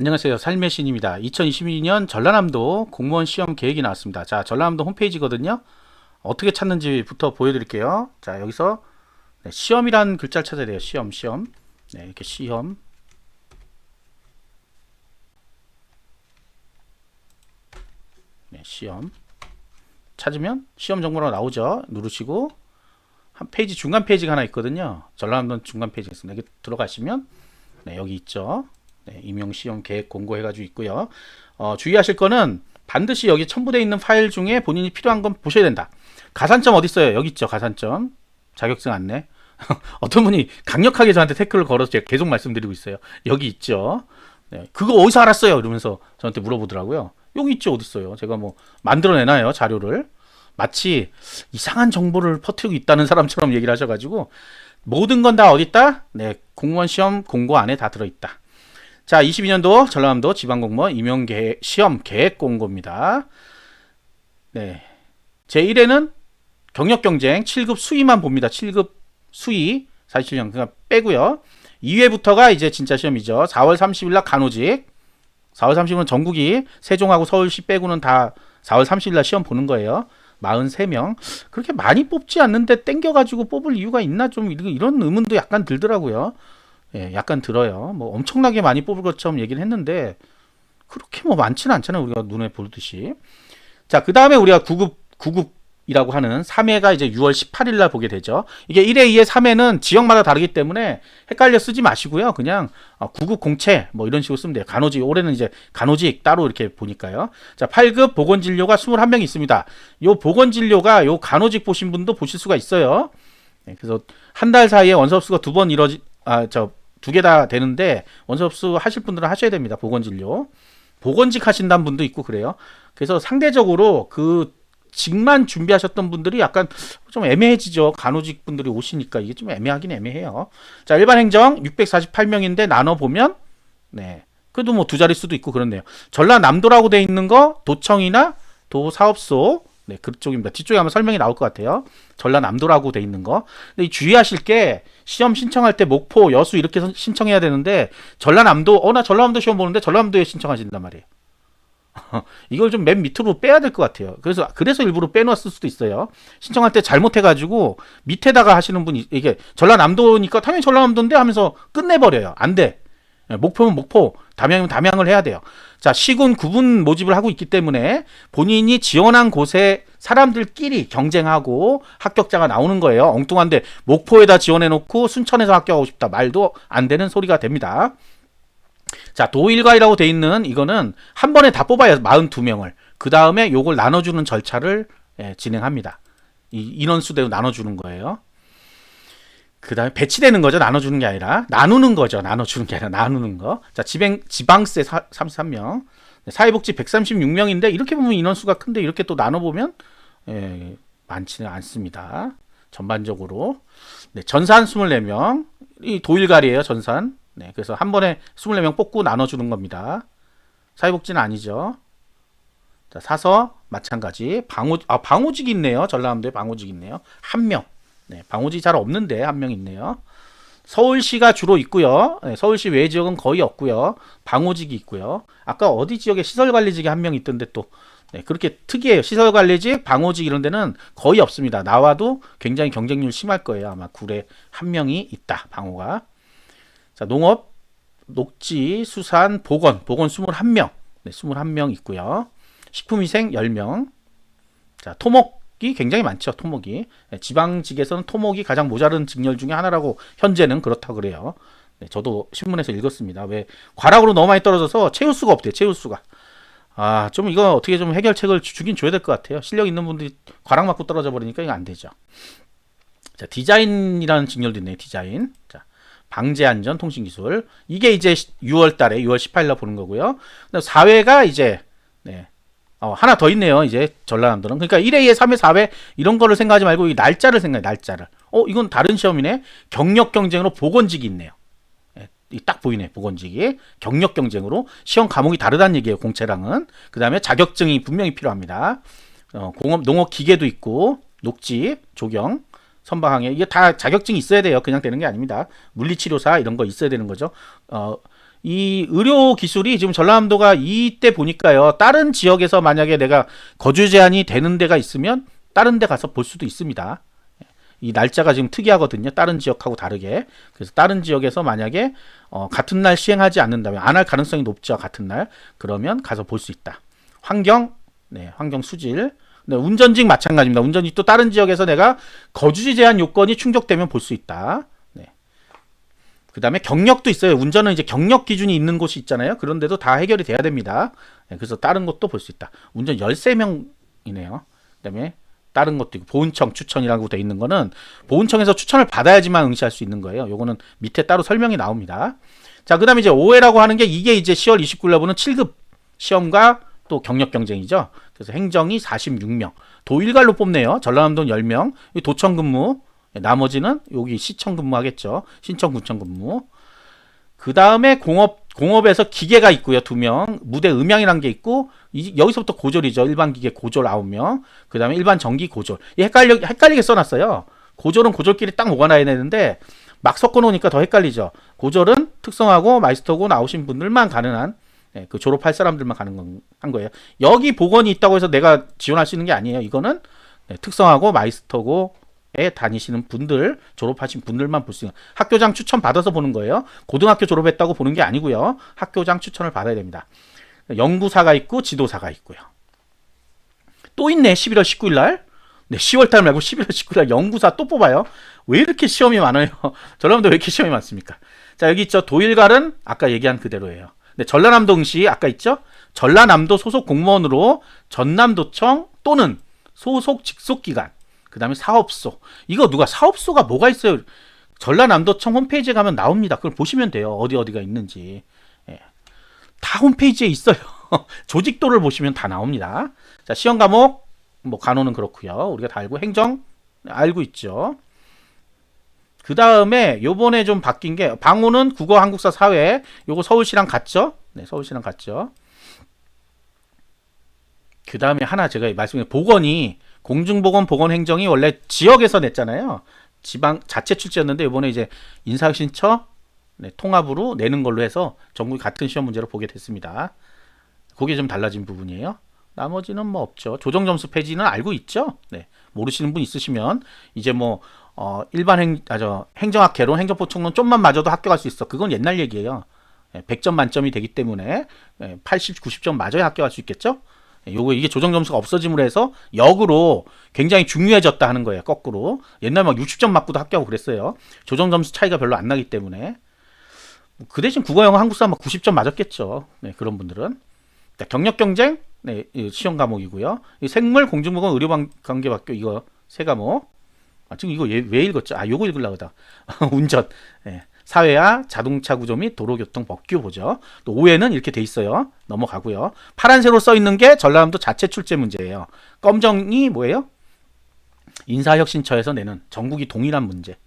안녕하세요. 삶의 신입니다. 2022년 전라남도 공무원 시험 계획이 나왔습니다. 자, 전라남도 홈페이지거든요. 어떻게 찾는지부터 보여드릴게요. 자, 여기서 네, 시험이란 글자를 찾아야 돼요. 시험, 시험. 네, 이렇게 시험. 네, 시험. 찾으면 시험 정보로 나오죠. 누르시고 한 페이지 중간 페이지가 하나 있거든요. 전라남도 중간 페이지가 있습니다. 여기 들어가시면 네, 여기 있죠. 네, 임용 시험 계획 공고 해가지고 있고요. 어, 주의하실 거는 반드시 여기 첨부되어 있는 파일 중에 본인이 필요한 건 보셔야 된다. 가산점 어디 있어요? 여기 있죠. 가산점. 자격증 안내. 어떤 분이 강력하게 저한테 태클을 걸어서 제가 계속 말씀드리고 있어요. 여기 있죠. 네, 그거 어디서 알았어요? 이러면서 저한테 물어보더라고요. 여기 있죠. 어디 있어요? 제가 뭐 만들어내나요? 자료를. 마치 이상한 정보를 퍼뜨리고 있다는 사람처럼 얘기를 하셔가지고 모든 건 다 어디 있다? 네, 공무원 시험 공고 안에 다 들어있다. 자, 22년도 전라남도 지방공무원 임용 계획, 시험 계획 공고입니다. 네. 제1회는 경력 경쟁 7급 수위만 봅니다. 7급 수위 47년 그냥 빼고요. 2회부터가 이제 진짜 시험이죠. 4월 30일 날 간호직. 4월 30일은 전국이 세종하고 서울시 빼고는 다 4월 30일 날 시험 보는 거예요. 43명. 그렇게 많이 뽑지 않는데 땡겨 가지고 뽑을 이유가 있나 좀 이런 의문도 약간 들더라고요. 예, 약간 들어요. 뭐 엄청나게 많이 뽑을 것처럼 얘기를 했는데 그렇게 뭐 많지는 않잖아요. 우리가 눈에 보듯이. 자, 그 다음에 우리가 9급, 9급이라고 하는 3회가 이제 6월 18일 날 보게 되죠. 이게 1회, 2회, 3회는 지역마다 다르기 때문에 헷갈려 쓰지 마시고요. 그냥 9급 공채 뭐 이런 식으로 쓰면 돼요. 간호직, 올해는 이제 간호직 따로 이렇게 보니까요. 자, 8급 보건진료가 21명 있습니다. 요 보건진료가 요 간호직 보신 분도 보실 수가 있어요. 네, 그래서 한 달 사이에 원서 수가 두 번 이뤄지, 아, 저, 두 개 다 되는데 원서흡수 하실 분들은 하셔야 됩니다. 보건진료. 보건직 하신다는 분도 있고 그래요. 그래서 상대적으로 그 직만 준비하셨던 분들이 약간 좀 애매해지죠. 간호직 분들이 오시니까 이게 좀 애매하긴 애매해요. 자, 일반 행정 648명인데 나눠 보면 네. 그래도 뭐 두 자리 수도 있고 그렇네요. 전라남도라고 돼 있는 거 도청이나 도사업소 네, 그쪽입니다. 뒤쪽에 아마 설명이 나올 것 같아요. 전라남도라고 돼 있는 거. 근데 이 주의하실 게 시험 신청할 때 목포, 여수 이렇게 선- 신청해야 되는데 전라남도, 어 나 전라남도 시험 보는데 전라남도에 신청하신단 말이에요. 이걸 좀 맨 밑으로 빼야 될 것 같아요. 그래서 그래서 일부러 빼놓았을 수도 있어요. 신청할 때 잘못해가지고 밑에다가 하시는 분이 이게 전라남도니까 당연히 전라남도인데 하면서 끝내버려요. 안 돼. 예, 목표면 목포, 담양이면 담양을 해야 돼요. 자, 시군 구분 모집을 하고 있기 때문에 본인이 지원한 곳에 사람들끼리 경쟁하고 합격자가 나오는 거예요. 엉뚱한데 목포에다 지원해 놓고 순천에서 합격하고 싶다. 말도 안 되는 소리가 됩니다. 자, 도일가이라고 돼 있는 이거는 한 번에 다 뽑아야 42명을. 그 다음에 요걸 나눠주는 절차를 예, 진행합니다. 이 인원수대로 나눠주는 거예요. 그 다음에 배치되는 거죠. 나눠주는 게 아니라. 나누는 거죠. 나눠주는 게 아니라 나누는 거. 자, 지방, 지방세 사, 33명. 사회복지 136명인데, 이렇게 보면 인원수가 큰데, 이렇게 또 나눠보면, 예, 많지는 않습니다. 전반적으로. 네, 전산 24명. 이 도일갈이에요, 전산. 네, 그래서 한 번에 24명 뽑고 나눠주는 겁니다. 사회복지는 아니죠. 자, 사서 마찬가지. 방호, 아, 방호직 있네요. 전라남도에 방호직 있네요. 한 명. 네, 방호직 잘 없는데 한 명 있네요. 서울시가 주로 있고요. 네, 서울시 외 지역은 거의 없고요. 방호직이 있고요. 아까 어디 지역에 시설관리직이 한 명 있던데 또 네, 그렇게 특이해요. 시설관리직, 방호직 이런 데는 거의 없습니다. 나와도 굉장히 경쟁률 심할 거예요. 아마 굴에 한 명이 있다. 방호가. 자, 농업, 녹지, 수산, 보건, 보건 21명. 네, 21명 있고요. 식품위생 10명. 자, 토목 이 굉장히 많죠. 토목이. 네, 지방직에서는 토목이 가장 모자른 직렬 중에 하나라고 현재는 그렇다 그래요. 네, 저도 신문에서 읽었습니다. 왜 과락으로 너무 많이 떨어져서 채울 수가 없대요. 채울 수가. 아, 좀 이거 어떻게 좀 해결책을 주- 주긴 줘야 될 것 같아요. 실력 있는 분들이 과락 맞고 떨어져 버리니까 이거 안 되죠. 자, 디자인이라는 직렬도 있네요. 디자인. 자, 방제 안전 통신 기술. 이게 이제 6월 달에 6월 18일 날 보는 거고요. 4회가 이제 네. 어, 하나 더 있네요. 이제 전라남도는. 그러니까 1회, 2회, 3회, 4회 이런 거를 생각하지 말고 이 날짜를 생각해. 날짜를. 어, 이건 다른 시험이네. 경력 경쟁으로 보건직이 있네요. 예, 이딱 보이네. 보건직이. 경력 경쟁으로 시험 과목이 다르다는 얘기예요. 공채랑은. 그다음에 자격증이 분명히 필요합니다. 어, 공업 농업 기계도 있고 녹지, 조경, 선방항해 이게 다 자격증이 있어야 돼요. 그냥 되는 게 아닙니다. 물리치료사 이런 거 있어야 되는 거죠. 어, 이 의료 기술이 지금 전라남도가 이때 보니까요. 다른 지역에서 만약에 내가 거주 제한이 되는 데가 있으면 다른 데 가서 볼 수도 있습니다. 이 날짜가 지금 특이하거든요. 다른 지역하고 다르게. 그래서 다른 지역에서 만약에 어, 같은 날 시행하지 않는다면 안 할 가능성이 높죠. 같은 날. 그러면 가서 볼 수 있다. 환경, 네, 환경 수질. 네, 운전직 마찬가지입니다. 운전직 또 다른 지역에서 내가 거주지 제한 요건이 충족되면 볼 수 있다. 네. 그 다음에 경력도 있어요. 운전은 이제 경력 기준이 있는 곳이 있잖아요. 그런데도 다 해결이 돼야 됩니다. 네, 그래서 다른 것도 볼 수 있다. 운전 13명이네요. 그 다음에 다른 것도 있고 보훈청 추천이라고 돼 있는 거는 보훈청에서 추천을 받아야지만 응시할 수 있는 거예요. 요거는 밑에 따로 설명이 나옵니다. 자, 그 다음에 이제 5회라고 하는 게 이게 이제 10월 29일 날 보는 7급 시험과 또 경력 경쟁이죠. 그래서 행정이 46명, 도일갈로 뽑네요. 전라남도는 10명, 도청 근무, 나머지는 여기 시청 근무하겠죠. 신청 군청 근무. 그 다음에 공업 공업에서 기계가 있고요 두 명, 무대 음향이란 게 있고 이, 여기서부터 고졸이죠. 일반 기계 고졸 9명, 그 다음에 일반 전기 고졸. 이 헷갈려 헷갈리게 써놨어요. 고졸은 고졸끼리 딱 모아놔야 되는데 막 섞어놓으니까 더 헷갈리죠. 고졸은 특성하고 마이스터고 나오신 분들만 가능한 예, 그 졸업할 사람들만 가는 건, 한 거예요. 여기 복원이 있다고 해서 내가 지원할 수 있는 게 아니에요. 이거는 네, 특성하고 마이스터고 에 다니시는 분들 졸업하신 분들만 볼 수 있는 학교장 추천 받아서 보는 거예요. 고등학교 졸업했다고 보는 게 아니고요. 학교장 추천을 받아야 됩니다. 연구사가 있고 지도사가 있고요. 또 있네. 11월 19일 날. 네, 10월 달 말고 11월 19일 날 연구사 또 뽑아요. 왜 이렇게 시험이 많아요? 전라남도 왜 이렇게 시험이 많습니까? 자, 여기 있죠. 도일갈은 아까 얘기한 그대로예요. 네, 전라남도 응시 아까 있죠? 전라남도 소속 공무원으로 전남도청 또는 소속 직속 기관 그 다음에 사업소. 이거 누가 사업소가 뭐가 있어요? 전라남도청 홈페이지에 가면 나옵니다. 그걸 보시면 돼요. 어디 어디가 있는지. 예. 다 홈페이지에 있어요. 조직도를 보시면 다 나옵니다. 자, 시험 과목, 뭐, 간호는 그렇고요 우리가 다 알고, 행정, 알고 있죠. 그 다음에 요번에 좀 바뀐 게, 방호는 국어, 한국사, 사회. 요거 서울시랑 같죠? 네, 서울시랑 같죠. 그 다음에 하나 제가 말씀드린 보건이 공중보건 보건행정이 원래 지역에서 냈잖아요. 지방 자체 출제였는데 이번에 이제 인사혁신처 네, 통합으로 내는 걸로 해서 전국이 같은 시험 문제로 보게 됐습니다. 그게 좀 달라진 부분이에요. 나머지는 뭐 없죠. 조정 점수 폐지는 알고 있죠. 네, 모르시는 분 있으시면 이제 뭐 어, 일반 행, 아, 저, 행정학 개론, 행정보충론 좀만 맞아도 합격할 수 있어. 그건 옛날 얘기예요. 100점 만점이 되기 때문에 80, 90점 맞아야 합격할 수 있겠죠? 요거 이게 조정 점수가 없어짐으로 해서 역으로 굉장히 중요해졌다 하는 거예요. 거꾸로. 옛날 막 60점 맞고도 합격하고 그랬어요. 조정 점수 차이가 별로 안 나기 때문에. 그 대신 국어, 영어, 한국사 막 90점 맞았겠죠. 네, 그런 분들은. 자, 경력 경쟁 네, 시험 과목이고요. 생물, 공중보건, 의료관계 학교 이거 세 과목. 아, 지금 이거 왜, 왜 읽었죠? 아, 요거 읽으려고 하다. 운전. 네. 사회와 자동차 구조 및 도로교통 법규 보죠. 또 5회는 이렇게 돼 있어요. 넘어가고요. 파란색으로 써 있는 게 전라남도 자체 출제 문제예요. 검정이 뭐예요? 인사혁신처에서 내는 전국이 동일한 문제.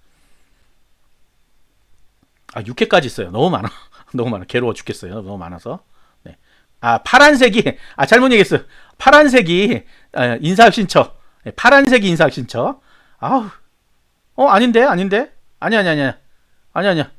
아, 6회까지 있어요. 너무 많아. 너무 많아. 괴로워 죽겠어요. 너무 많아서. 네. 아, 파란색이, 아, 잘못 얘기했어요. 파란색이, 아, 인사혁신처. 네, 파란색이 인사혁신처. 아우, 어, 아닌데, 아닌데? 아니, 아니, 아니. 아니 아니야.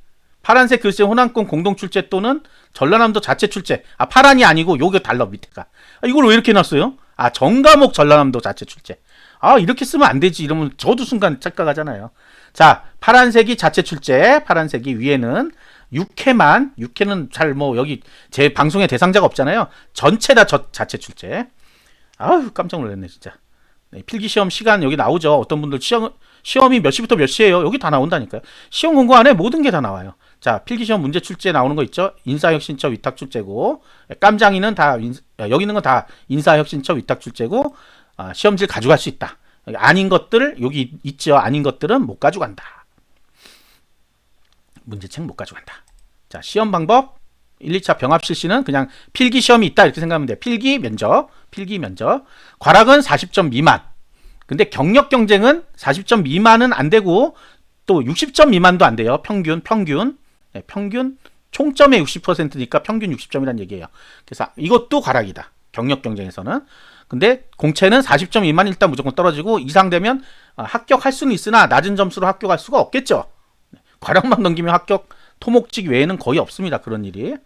파란색 글씨 호남권 공동 출제 또는 전라남도 자체 출제. 아 파란이 아니고 요게 달러 밑에가. 아, 이걸 왜 이렇게 놨어요? 아 정과목 전라남도 자체 출제. 아 이렇게 쓰면 안 되지. 이러면 저도 순간 착각하잖아요. 자 파란색이 자체 출제. 파란색이 위에는 6회만 6회는 잘 뭐 여기 제 방송의 대상자가 없잖아요. 전체 다 저, 자체 출제. 아우 깜짝 놀랐네 진짜. 네, 필기 시험 시간 여기 나오죠. 어떤 분들 시험 시험이 몇 시부터 몇 시예요? 여기 다 나온다니까요. 시험 공고 안에 모든 게 다 나와요. 자, 필기 시험 문제 출제 나오는 거 있죠? 인사혁신처 위탁 출제고 깜장이는 다 인, 여기 있는 건 다 인사혁신처 위탁 출제고 아, 시험지를 가져갈 수 있다. 아닌 것들 여기 있죠. 아닌 것들은 못 가져간다. 문제책 못 가져간다. 자, 시험 방법 1, 2차 병합 실시는 그냥 필기 시험이 있다 이렇게 생각하면 돼요. 필기 면접, 필기 면접. 과락은 40점 미만. 근데 경력 경쟁은 40점 미만은 안 되고 또 60점 미만도 안 돼요. 평균, 평균. 네, 평균 총점의 60%니까 평균 60점이란 얘기예요. 그래서 이것도 과락이다. 경력 경쟁에서는. 근데 공채는 40점 미만 일단 무조건 떨어지고 이상 되면 합격할 수는 있으나 낮은 점수로 합격할 수가 없겠죠. 과락만 넘기면 합격 토목직 외에는 거의 없습니다. 그런 일이.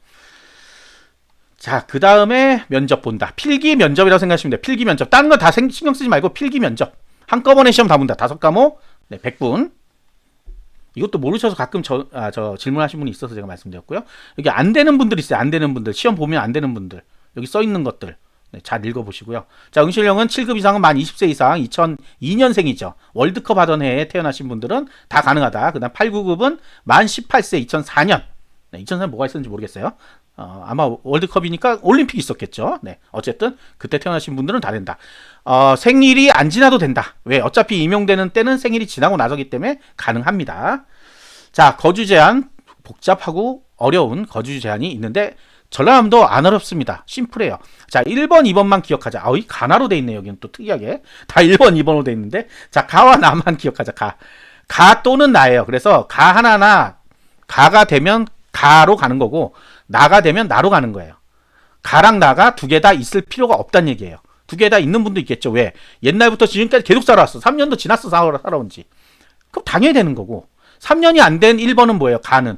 자, 그 다음에 면접 본다. 필기 면접이라고 생각하시면 돼요. 필기 면접. 다른 거 다 신경 쓰지 말고 필기 면접. 한꺼번에 시험 다 본다. 다섯 과목, 네, 100분. 이것도 모르셔서 가끔 저, 아, 저 질문하신 분이 있어서 제가 말씀드렸고요. 여기 안 되는 분들 있어요. 안 되는 분들. 시험 보면 안 되는 분들. 여기 써 있는 것들. 네, 잘 읽어보시고요. 자, 응시령은 7급 이상은 만 20세 이상 2002년생이죠. 월드컵 하던 해에 태어나신 분들은 다 가능하다. 그 다음 8, 9급은 만 18세 2004년. 네, 2004년 뭐가 있었는지 모르겠어요. 어, 아마 월드컵이니까 올림픽 있었겠죠. 네. 어쨌든 그때 태어나신 분들은 다 된다. 어, 생일이 안 지나도 된다. 왜? 어차피 임용되는 때는 생일이 지나고 나서기 때문에 가능합니다. 자, 거주 제한 복잡하고 어려운 거주 제한이 있는데 전라남도 안 어렵습니다. 심플해요. 자, 1번, 2번만 기억하자. 아, 이 가나로 돼 있네. 여기는 또 특이하게. 다 1번, 2번으로 돼 있는데 자, 가와 나만 기억하자. 가. 가 또는 나예요. 그래서 가 하나나 가가 되면 가로 가는 거고 나가 되면 나로 가는 거예요. 가랑 나가 두 개 다 있을 필요가 없다는 얘기예요. 두 개 다 있는 분도 있겠죠. 왜? 옛날부터 지금까지 계속 살아왔어. 3년도 지났어. 살아- 살아온 지. 그럼 당연히 되는 거고. 3년이 안 된 1번은 뭐예요? 가는.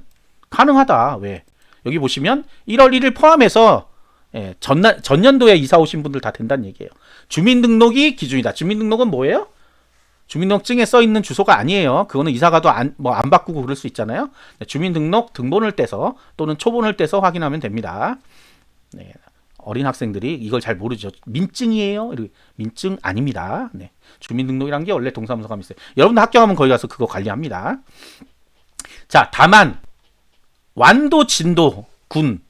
가능하다. 왜? 여기 보시면 1월 1일 포함해서 예, 전나, 전년도에 이사 오신 분들 다 된다는 얘기예요. 주민등록이 기준이다. 주민등록은 뭐예요? 주민등록증에 써 있는 주소가 아니에요. 그거는 이사가도 안, 뭐 안 바꾸고 그럴 수 있잖아요. 네, 주민등록 등본을 떼서 또는 초본을 떼서 확인하면 됩니다. 네, 어린 학생들이 이걸 잘 모르죠. 민증이에요? 이렇게, 민증 아닙니다. 네, 주민등록이란 게 원래 동사무소가 있어요. 여러분들 학교 가면 거기 가서 그거 관리합니다. 자, 다만 완도, 진도, 군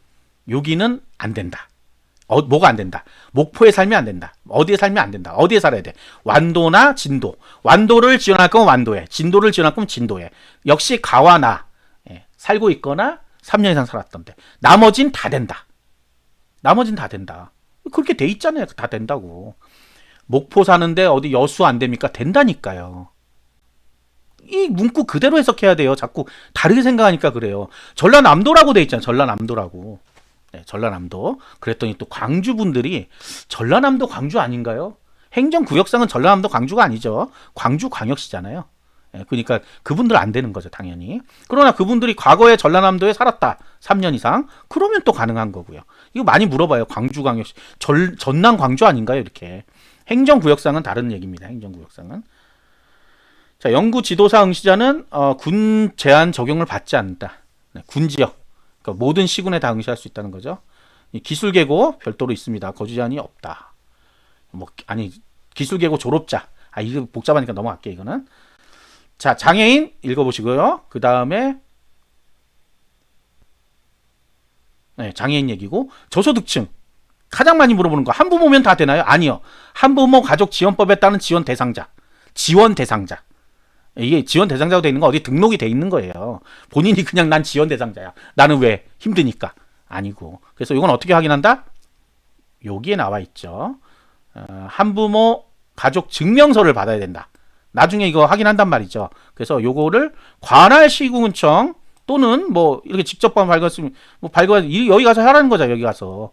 여기는 안 된다. 어, 뭐가 안 된다. 목포에 살면 안 된다. 어디에 살면 안 된다. 어디에 살아야 돼. 완도나 진도. 완도를 지원할 거면 완도에, 진도를 지원할 거면 진도에. 역시 가와 나 예, 살고 있거나 3년 이상 살았던데. 나머진 다 된다. 나머진 다 된다. 그렇게 돼 있잖아요. 다 된다고. 목포 사는데 어디 여수 안 됩니까? 된다니까요. 이 문구 그대로 해석해야 돼요. 자꾸 다르게 생각하니까 그래요. 전라남도라고 돼 있잖아요. 전라남도라고. 네, 전라남도. 그랬더니 또 광주 분들이 전라남도 광주 아닌가요? 행정구역상은 전라남도 광주가 아니죠. 광주 광역시잖아요. 예, 그러니까 그분들 안 되는 거죠, 당연히. 그러나 그분들이 과거에 전라남도에 살았다. 3년 이상. 그러면 또 가능한 거고요. 이거 많이 물어봐요. 광주 광역시. 전, 전남 광주 아닌가요? 이렇게. 행정구역상은 다른 얘기입니다. 행정구역상은. 자, 영구 지도사 응시자는 어, 군 제한 적용을 받지 않는다. 네, 군 지역. 그러니까 모든 시군에 다 응시할 수 있다는 거죠. 이 기술계고 별도로 있습니다. 거주 제한이 없다. 뭐 아니 기술계고 졸업자. 아 이거 복잡하니까 넘어갈게 이거는. 자 장애인 읽어보시고요. 그 다음에 네, 장애인 얘기고 저소득층 가장 많이 물어보는 거 한부모면 다 되나요? 아니요. 한부모 가족 지원법에 따른 지원 대상자, 지원 대상자. 이게 지원 대상자로 돼 있는 거 어디 등록이 돼 있는 거예요. 본인이 그냥 난 지원 대상자야. 나는 왜 힘드니까 아니고. 그래서 이건 어떻게 확인한다? 여기에 나와 있죠. 어, 한부모 가족 증명서를 받아야 된다. 나중에 이거 확인한단 말이죠. 그래서 요거를 관할 시군청 또는 뭐 이렇게 직접 발급했으면 뭐 발급 여기 가서 하라는 거죠. 여기 가서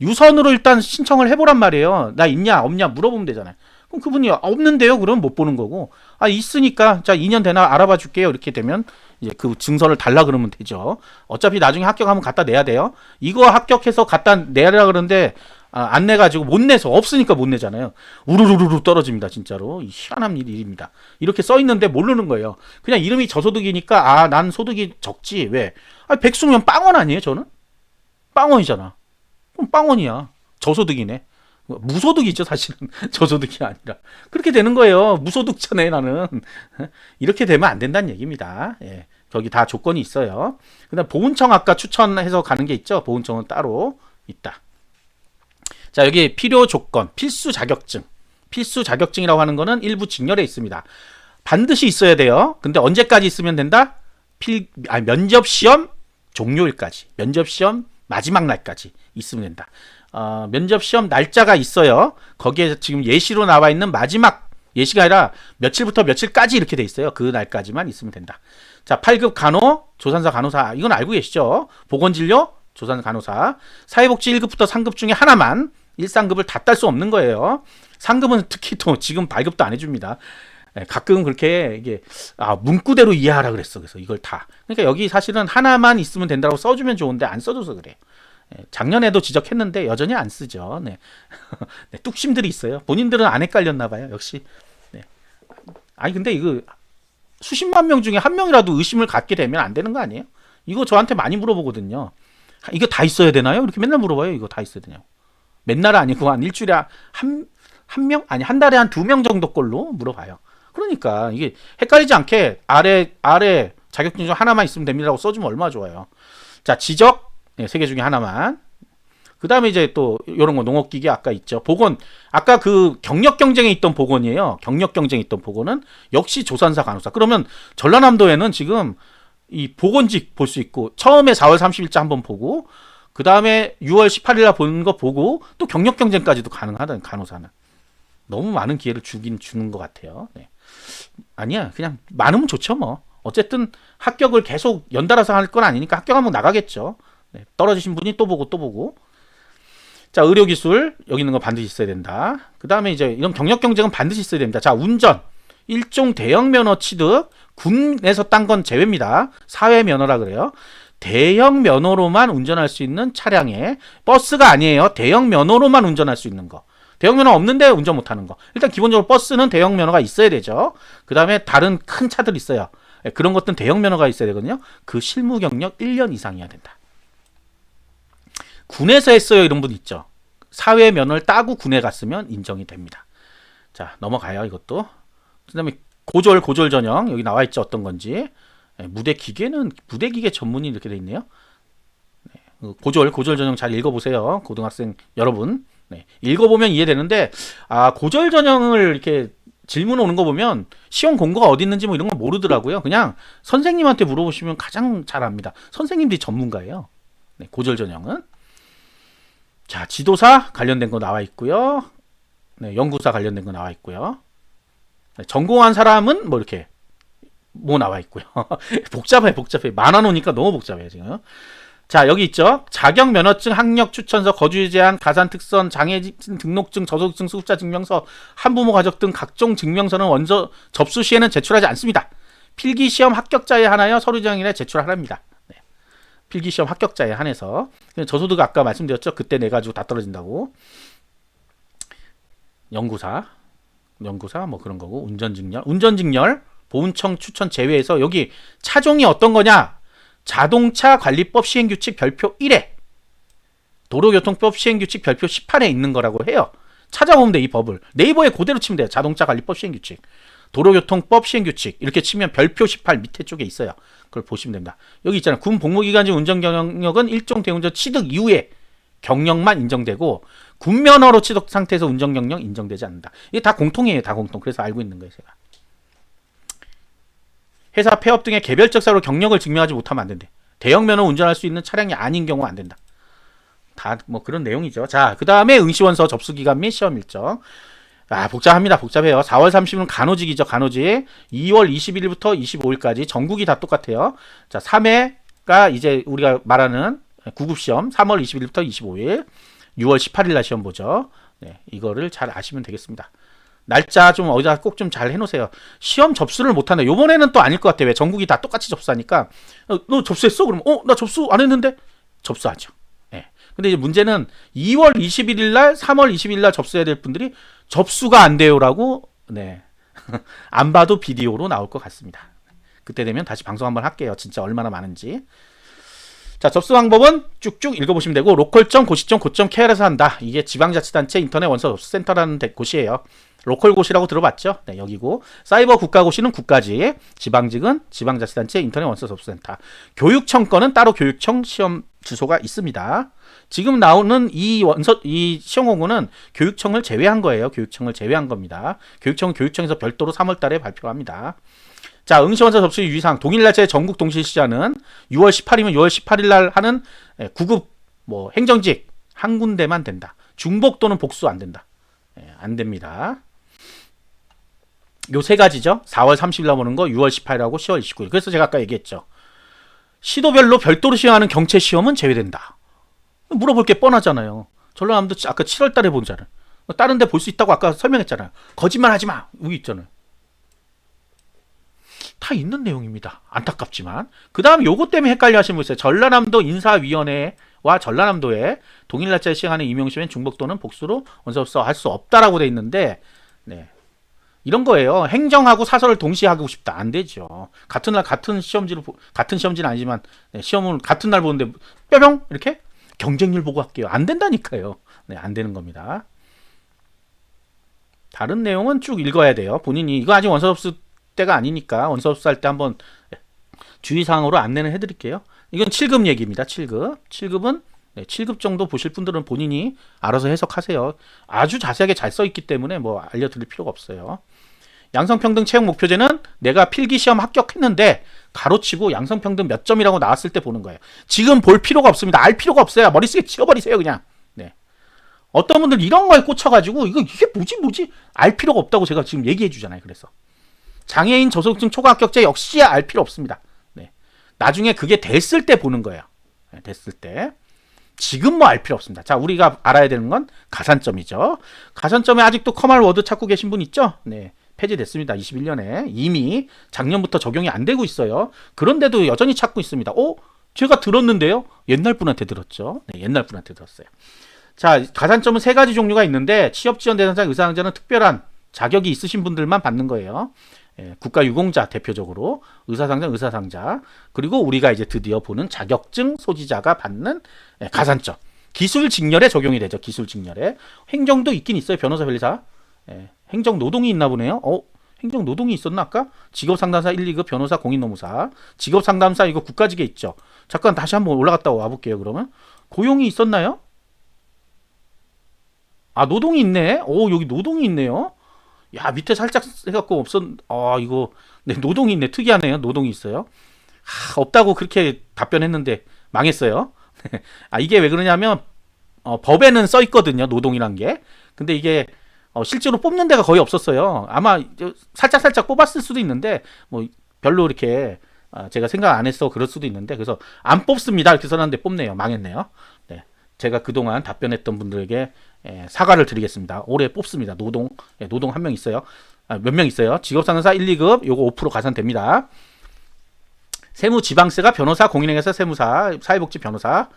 유선으로 일단 신청을 해보란 말이에요. 나 있냐 없냐 물어보면 되잖아요. 그럼 그분이 아, 없는데요. 그럼 못 보는 거고 아 있으니까 자 2년 되나 알아봐 줄게요. 이렇게 되면 이제 그 증서를 달라 그러면 되죠. 어차피 나중에 합격하면 갖다 내야 돼요. 이거 합격해서 갖다 내라 그러는데 아, 안 내가지고 못 내서 없으니까 못 내잖아요. 우르르르 떨어집니다. 진짜로 이 희한한 일입니다. 이렇게 써 있는데 모르는 거예요. 그냥 이름이 저소득이니까 아 난 소득이 적지 왜? 아 백수면 빵원 아니에요 저는? 빵원이잖아. 그럼 빵원이야. 저소득이네. 무소득이죠 사실은. 저소득이 아니라. 그렇게 되는 거예요. 무소득자네 나는. 이렇게 되면 안 된다는 얘기입니다. 예. 거기 다 조건이 있어요. 그 다음 보훈청 아까 추천해서 가는 게 있죠? 보훈청은 따로 있다. 자 여기 필요 조건 필수 자격증. 필수 자격증이라고 하는 거는 일부 직렬에 있습니다. 반드시 있어야 돼요. 근데 언제까지 있으면 된다? 필 아, 면접 시험 종료일까지. 면접 시험 마지막 날까지 있으면 된다 어, 면접 시험 날짜가 있어요. 거기에 지금 예시로 나와 있는 마지막 예시가 아니라 며칠부터 며칠까지 이렇게 돼 있어요. 그 날까지만 있으면 된다. 자, 8급 간호, 조산사 간호사 이건 알고 계시죠? 보건진료, 조산사 간호사, 사회복지 1급부터 3급 중에 하나만 1, 3급을 다 딸 수 없는 거예요. 상급은 특히 또 지금 발급도 안 해줍니다. 예, 가끔 그렇게 이게 아 문구대로 이해하라 그랬어. 그래서 이걸 다. 그러니까 여기 사실은 하나만 있으면 된다고 써주면 좋은데 안 써줘서 그래요. 예, 작년에도 지적했는데 여전히 안 쓰죠. 네. 네, 뚝심들이 있어요. 본인들은 안 헷갈렸나 봐요. 역시. 네. 아니 근데 이거 수십만 명 중에 한 명이라도 의심을 갖게 되면 안 되는 거 아니에요? 이거 저한테 많이 물어보거든요. 하, 이거 다 있어야 되나요? 이렇게 맨날 물어봐요. 이거 다 있어야 되냐고. 맨날 아니고 한 일주일에 한, 한 명? 아니, 한 달에 한 두 명 정도 걸로 물어봐요. 그러니까 이게 헷갈리지 않게 아래, 아래 자격증 중 하나만 있으면 됩니다라고 써주면 얼마나 좋아요. 자, 지적. 네, 세 개 중에 하나만. 그 다음에 이제 또 이런 거 농업기계 아까 있죠. 보건 아까 그 경력 경쟁에 있던 보건이에요. 경력 경쟁에 있던 보건은 역시 조산사 간호사. 그러면 전라남도에는 지금 이 보건직 볼 수 있고 처음에 4월 30일자 한번 보고 그 다음에 6월 18일날 보는 거 보고 또 경력 경쟁까지도 가능하다는 간호사는 너무 많은 기회를 주긴 주는 것 같아요. 네. 아니야 그냥 많으면 좋죠 뭐 어쨌든 합격을 계속 연달아서 할 건 아니니까 합격하면 나가겠죠. 네. 떨어지신 분이 또 보고 또 보고 자, 의료기술 여기 있는 거 반드시 있어야 된다. 그 다음에 이제 이런 경력 경쟁은 반드시 있어야 됩니다. 자, 운전 일종 대형 면허 취득 군에서 딴 건 제외입니다. 사회 면허라 그래요. 대형 면허로만 운전할 수 있는 차량에 버스가 아니에요. 대형 면허로만 운전할 수 있는 거. 대형 면허 없는데 운전 못하는 거. 일단 기본적으로 버스는 대형 면허가 있어야 되죠. 그 다음에 다른 큰 차들 있어요. 예, 그런 것들은 대형 면허가 있어야 되거든요. 그 실무 경력 1년 이상이어야 된다. 군에서 했어요 이런 분 있죠. 사회 면허를 따고 군에 갔으면 인정이 됩니다. 자 넘어가요 이것도. 그다음에 고졸 고졸 전형 여기 나와 있죠 어떤 건지. 네, 무대 기계는 무대 기계 전문이 이렇게 돼 있네요. 네, 그 고졸 고졸 전형 잘 읽어보세요 고등학생 여러분. 네, 읽어보면 이해되는데 아 고졸 전형을 이렇게 질문 오는 거 보면 시험 공고가 어디 있는지 뭐 이런 거 모르더라고요. 그냥 선생님한테 물어보시면 가장 잘 압니다. 선생님들이 전문가예요. 네, 고졸 전형은. 자, 지도사 관련된 거 나와 있고요. 네, 연구사 관련된 거 나와 있고요. 네, 전공한 사람은 뭐 이렇게 뭐 나와 있고요. 복잡해, 복잡해. 만화 놓으니까 너무 복잡해요, 지금. 자, 여기 있죠. 자격 면허증, 학력 추천서, 거주 제한, 가산 특선, 장애 등록증, 저소득증, 수급자 증명서, 한부모 가족 등 각종 증명서는 원서 접수 시에는 제출하지 않습니다. 필기 시험 합격자에 한하여 서류 정인에 제출하랍니다. 네. 필기 시험 합격자에 한해서 저소득 아까 말씀드렸죠. 그때 내 가지고 다 떨어진다고. 연구사, 연구사 뭐 그런 거고 운전직렬, 운전직렬 보훈청 추천 제외해서 여기 차종이 어떤 거냐? 자동차 관리법 시행규칙 별표 1에 도로교통법 시행규칙 별표 18에 있는 거라고 해요. 찾아보면 돼, 이 법을. 네이버에 그대로 치면 돼요. 자동차 관리법 시행규칙. 도로교통법 시행규칙. 이렇게 치면 별표 18 밑에 쪽에 있어요. 그걸 보시면 됩니다. 여기 있잖아요. 군 복무기간중 운전 경력은 일종 대운전 취득 이후에 경력만 인정되고 군면허로 취득 상태에서 운전 경력 인정되지 않는다. 이게 다 공통이에요. 다 공통. 그래서 알고 있는 거예요, 제가. 회사 폐업 등의 개별적 사유로 경력을 증명하지 못하면 안 된대. 대형 면허 운전할 수 있는 차량이 아닌 경우 안 된다. 다 뭐 그런 내용이죠. 자, 그 다음에 응시원서 접수 기간 및 시험 일정. 아, 복잡합니다. 복잡해요. 4월 30일은 간호직이죠. 간호직. 2월 21일부터 25일까지 전국이 다 똑같아요. 자, 3회가 이제 우리가 말하는 구급 시험 3월 21일부터 25일. 6월 18일 날 시험 보죠. 네, 이거를 잘 아시면 되겠습니다. 날짜 좀 어디다 꼭 좀 잘 해놓으세요. 시험 접수를 못한다. 요번에는 또 아닐 것 같아. 왜 전국이 다 똑같이 접수하니까 어, 너 접수했어? 그러면 어 나 접수 안 했는데 접수하죠. 예. 근데 이제 문제는 2월 21일 날, 3월 20일 날 접수해야 될 분들이 접수가 안 돼요라고 네. 안 봐도 비디오로 나올 것 같습니다. 그때 되면 다시 방송 한번 할게요. 진짜 얼마나 많은지. 자, 접수 방법은 쭉쭉 읽어보시면 되고 로컬점, 고시점, 고점, KR에서 한다. 이게 지방자치단체 인터넷 원서 접수센터라는 데- 곳이에요. 로컬 고시라고 들어봤죠? 네, 여기고 사이버 국가 고시는 국가지, 지방직은 지방자치단체 인터넷 원서 접수센터. 교육청 거는 따로 교육청 시험 주소가 있습니다. 지금 나오는 이 원서 이 시험 공고는 교육청을 제외한 거예요. 교육청을 제외한 겁니다. 교육청은 교육청에서 별도로 3월 달에 발표합니다. 자, 응시원서 접수 유의사항 동일 날짜에 전국 동시 시자는 6월 18일이면 6월 18일 날 하는 예, 구급 뭐 행정직 한 군데만 된다. 중복 또는 복수 안 된다. 예, 안 됩니다. 요 세 가지죠. 4월 30일 날 보는 거, 6월 18일하고 10월 29일. 그래서 제가 아까 얘기했죠. 시도별로 별도로 시행하는 경체 시험은 제외된다. 물어볼 게 뻔하잖아요. 전라남도 치- 아까 7월 달에 보잖아요. 다른 데 볼 수 있다고 아까 설명했잖아요. 거짓말 하지 마. 여기 있잖아요. 다 있는 내용입니다. 안타깝지만. 그 다음 요거 때문에 헷갈려 하시는 분 있어요. 전라남도 인사위원회와 전라남도에 동일 날짜에 시행하는 임용시험엔 중복도는 복수로 원서서 할 수 없다라고 돼 있는데, 네. 이런 거예요. 행정하고 사설을 동시에 하고 싶다. 안 되죠. 같은 날 같은 시험지를, 보- 같은 시험지는 아니지만, 네, 시험을 같은 날 보는데, 뼈병? 이렇게? 경쟁률 보고 할게요. 안 된다니까요. 네, 안 되는 겁니다. 다른 내용은 쭉 읽어야 돼요. 본인이 이거 아직 원서접수 때가 아니니까 원서접수 할 때 한번 주의사항으로 안내는 해드릴게요. 이건 7급 얘기입니다. 7급. 7급은 7급 정도 보실 분들은 본인이 알아서 해석하세요. 아주 자세하게 잘 써 있기 때문에 뭐 알려드릴 필요가 없어요. 양성평등 채용 목표제는 내가 필기시험 합격했는데 가로치고 양성평등 몇 점이라고 나왔을 때 보는 거예요. 지금 볼 필요가 없습니다. 알 필요가 없어요. 머릿속에 지워버리세요 그냥. 네. 어떤 분들 이런 거에 꽂혀가지고 이거 이게 뭐지 뭐지 알 필요가 없다고 제가 지금 얘기해 주잖아요. 그래서 장애인 저소득층 초과 합격자 역시 알 필요 없습니다. 네. 나중에 그게 됐을 때 보는 거예요. 네, 됐을 때. 지금 뭐 알 필요 없습니다. 자, 우리가 알아야 되는 건 가산점이죠. 가산점에 아직도 커말 워드 찾고 계신 분 있죠? 네. 폐지됐습니다. 21년에 이미 작년부터 적용이 안 되고 있어요. 그런데도 여전히 찾고 있습니다. 어? 제가 들었는데요. 옛날 분한테 들었죠. 네, 옛날 분한테 들었어요. 자, 가산점은 세 가지 종류가 있는데 취업 지원 대상자 의사상자는 특별한 자격이 있으신 분들만 받는 거예요. 예, 국가 유공자 대표적으로 의사상자 의사상자 그리고 우리가 이제 드디어 보는 자격증 소지자가 받는 예, 가산점 기술 직렬에 적용이 되죠 기술 직렬에 행정도 있긴 있어요 변호사 변리사 예, 행정 노동이 있나 보네요. 어? 행정 노동이 있었나 아까? 직업 상담사 1, 2급 변호사 공인 노무사. 직업 상담사 이거 국가직에 있죠. 잠깐 다시 한번 올라갔다 와 볼게요 그러면. 고용이 있었나요? 아 노동이 있네. 오 여기 노동이 있네요. 야 밑에 살짝 해갖고 없었 아 이거 네 노동이 있네. 특이하네요. 노동이 있어요. 하, 없다고 그렇게 답변했는데 망했어요. 아 이게 왜 그러냐면 어, 법에는 써 있거든요 노동이란 게. 근데 이게 어, 실제로 뽑는 데가 거의 없었어요 아마 살짝 살짝 뽑았을 수도 있는데 뭐 별로 이렇게 아, 제가 생각 안 했어 그럴 수도 있는데 그래서 안 뽑습니다 이렇게 써놨는데 뽑네요 망했네요 네 제가 그동안 답변했던 분들에게 예, 사과를 드리겠습니다. 올해 뽑습니다. 노동 예, 노동 한 명 있어요. 아, 몇 명 있어요. 직업상사 1, 2급 요거 5% 가산됩니다. 세무 지방세가 변호사, 공인회계사, 세무사, 사회복지 변호사.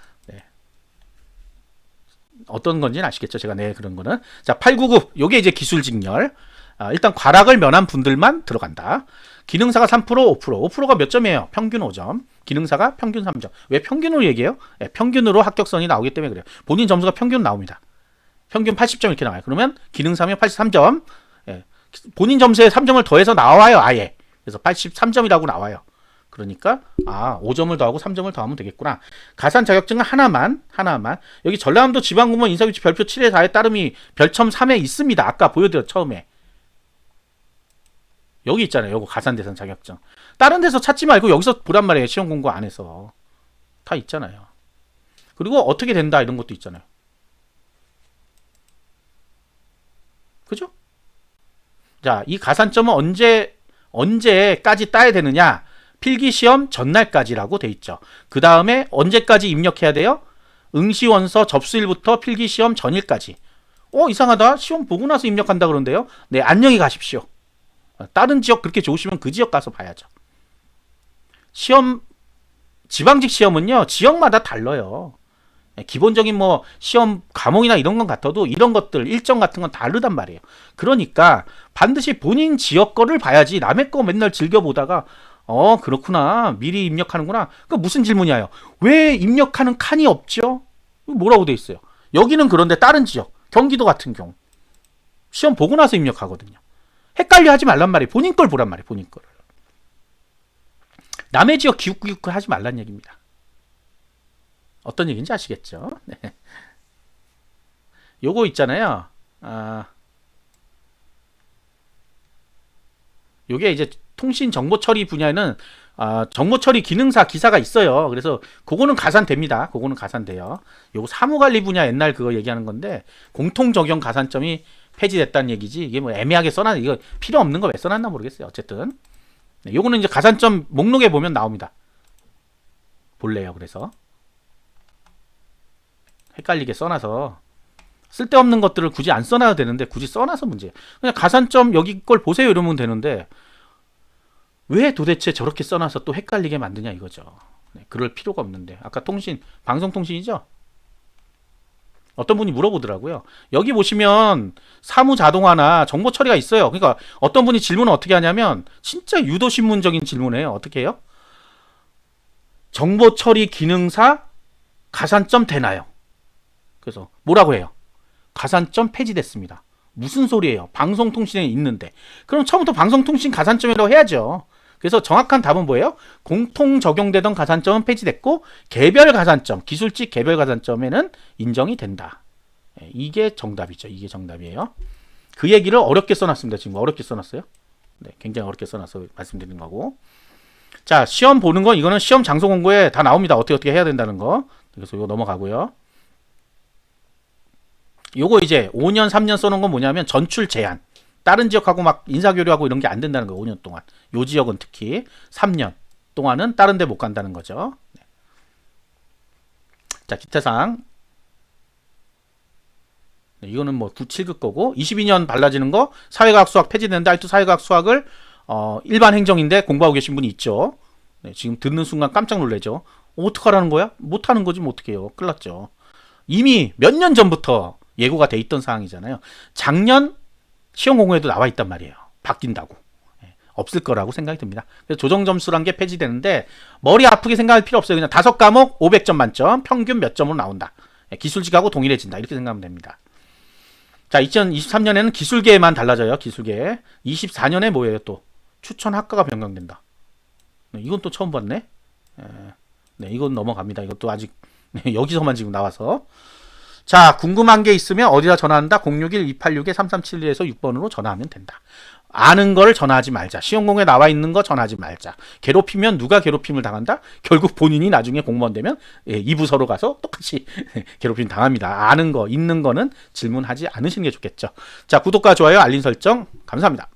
네. 어떤 건지는 아시겠죠? 제가 네 그런 거는 자 899 요게 이제 기술 직렬. 아, 일단 과락을 면한 분들만 들어간다. 기능사가 3%, 5%, 5%가 몇 점이에요? 평균 5점. 기능사가 평균 3점. 왜 평균으로 얘기해요? 예, 평균으로 합격선이 나오기 때문에 그래요. 본인 점수가 평균 나옵니다. 평균 80점 이렇게 나와요. 그러면 기능사면 83점. 예. 본인 점수에 3점을 더해서 나와요, 아예. 그래서 83점이라고 나와요. 그러니까 아, 5점을 더하고 3점을 더하면 되겠구나. 가산 자격증은 하나만, 하나만. 여기 전라남도 지방공무원 인사규칙 별표 7의 4의 따름이 별첨 3에 있습니다. 아까 보여드렸 처음에. 여기 있잖아요. 요거 가산 대상 자격증. 다른 데서 찾지 말고 여기서 보란 말이에요. 시험 공고 안에서. 다 있잖아요. 그리고 어떻게 된다 이런 것도 있잖아요. 그죠? 자, 이 가산점은 언제 언제까지 따야 되느냐? 필기 시험 전날까지라고 돼 있죠. 그 다음에 언제까지 입력해야 돼요? 응시원서 접수일부터 필기 시험 전일까지. 어 이상하다. 시험 보고 나서 입력한다 그런데요. 네, 안녕히 가십시오. 다른 지역 그렇게 좋으시면 그 지역 가서 봐야죠. 시험 지방직 시험은요 지역마다 달라요. 예, 기본적인 뭐 시험 과목이나 이런 건 같아도 이런 것들 일정 같은 건 다르단 말이에요. 그러니까 반드시 본인 지역 거를 봐야지 남의 거 맨날 즐겨 보다가 어 그렇구나 미리 입력하는구나. 그 무슨 질문이에요? 왜 입력하는 칸이 없죠? 뭐라고 돼 있어요? 여기는 그런데 다른 지역 경기도 같은 경우 시험 보고 나서 입력하거든요. 헷갈려 하지 말란 말이에요. 본인 걸 보란 말이에요. 본인 거를. 남의 지역 기웃기웃 하지 말란 얘기입니다. 어떤 얘기인지 아시겠죠? 네. 요거 있잖아요. 아, 요게 이제 통신 정보 처리 분야에는 아, 정보 처리 기능사 기사가 있어요. 그래서 그거는 가산됩니다. 그거는 가산돼요. 요거 사무관리 분야 옛날 그거 얘기하는 건데 공통 적용 가산점이 폐지됐다는 얘기지. 이게 뭐 애매하게 써놨 이거 필요 없는 거 왜 써놨나 모르겠어요. 어쨌든 네, 요거는 이제 가산점 목록에 보면 나옵니다. 볼래요. 그래서 헷갈리게 써놔서 쓸데없는 것들을 굳이 안 써놔도 되는데 굳이 써놔서 문제. 그냥 가산점 여기 걸 보세요 이러면 되는데 왜 도대체 저렇게 써놔서 또 헷갈리게 만드냐 이거죠. 네, 그럴 필요가 없는데 아까 통신 방송통신이죠. 어떤 분이 물어보더라고요. 여기 보시면 사무 자동화나 정보 처리가 있어요. 그러니까 어떤 분이 질문을 어떻게 하냐면 진짜 유도 신문적인 질문이에요. 어떻게 해요? 정보 처리 기능사 가산점 되나요? 그래서 뭐라고 해요? 가산점 폐지됐습니다. 무슨 소리예요? 방송통신에 있는데. 그럼 처음부터 방송통신 가산점이라고 해야죠. 그래서 정확한 답은 뭐예요? 공통 적용되던 가산점은 폐지됐고 개별 가산점, 기술직 개별 가산점에는 인정이 된다. 예, 이게 정답이죠. 이게 정답이에요. 그 얘기를 어렵게 써놨습니다. 지금 어렵게 써놨어요. 네, 굉장히 어렵게 써놔서 말씀드리는 거고. 자, 시험 보는 건 이거는 시험 장소 공고에 다 나옵니다. 어떻게 어떻게 해야 된다는 거. 그래서 이거 넘어가고요. 요거 이제 5년, 3년 써놓은 건 뭐냐면 전출 제한. 다른 지역하고 막 인사교류하고 이런 게 안 된다는 거예요. 5년 동안. 요 지역은 특히 3년 동안은 다른 데 못 간다는 거죠. 네. 자, 기태상. 네, 이거는 뭐 9, 7급 거고 22년 발라지는 거 사회과학 수학 폐지되는데 아직도 사회과학 수학을 어, 일반 행정인데 공부하고 계신 분이 있죠. 네, 지금 듣는 순간 깜짝 놀래죠. 어떡하라는 거야? 못하는 거지 뭐 어떡해요. 큰일 났죠. 이미 몇 년 전부터 예고가 돼 있던 사항이잖아요. 작년 시험 공고에도 나와 있단 말이에요. 바뀐다고. 예, 없을 거라고 생각이 듭니다. 그래서 조정 점수란 게 폐지되는데 머리 아프게 생각할 필요 없어요. 그냥 다섯 과목 500점 만점, 평균 몇 점으로 나온다. 예, 기술직하고 동일해진다. 이렇게 생각하면 됩니다. 자, 2023년에는 기술계만 달라져요. 기술계. 24년에 뭐예요? 또 추천 학과가 변경된다. 네, 이건 또 처음 봤네. 예, 네, 이건 넘어갑니다. 이것도 아직 네, 여기서만 지금 나와서. 자, 궁금한 게 있으면 어디다 전화한다? 061-286-3371에서 6번으로 전화하면 된다. 아는 걸 전화하지 말자. 시험공에 나와 있는 거 전화하지 말자. 괴롭히면 누가 괴롭힘을 당한다? 결국 본인이 나중에 공무원 되면 예, 이 부서로 가서 똑같이 괴롭힘 당합니다. 아는 거, 있는 거는 질문하지 않으시는 게 좋겠죠. 자, 구독과 좋아요, 알림 설정 감사합니다.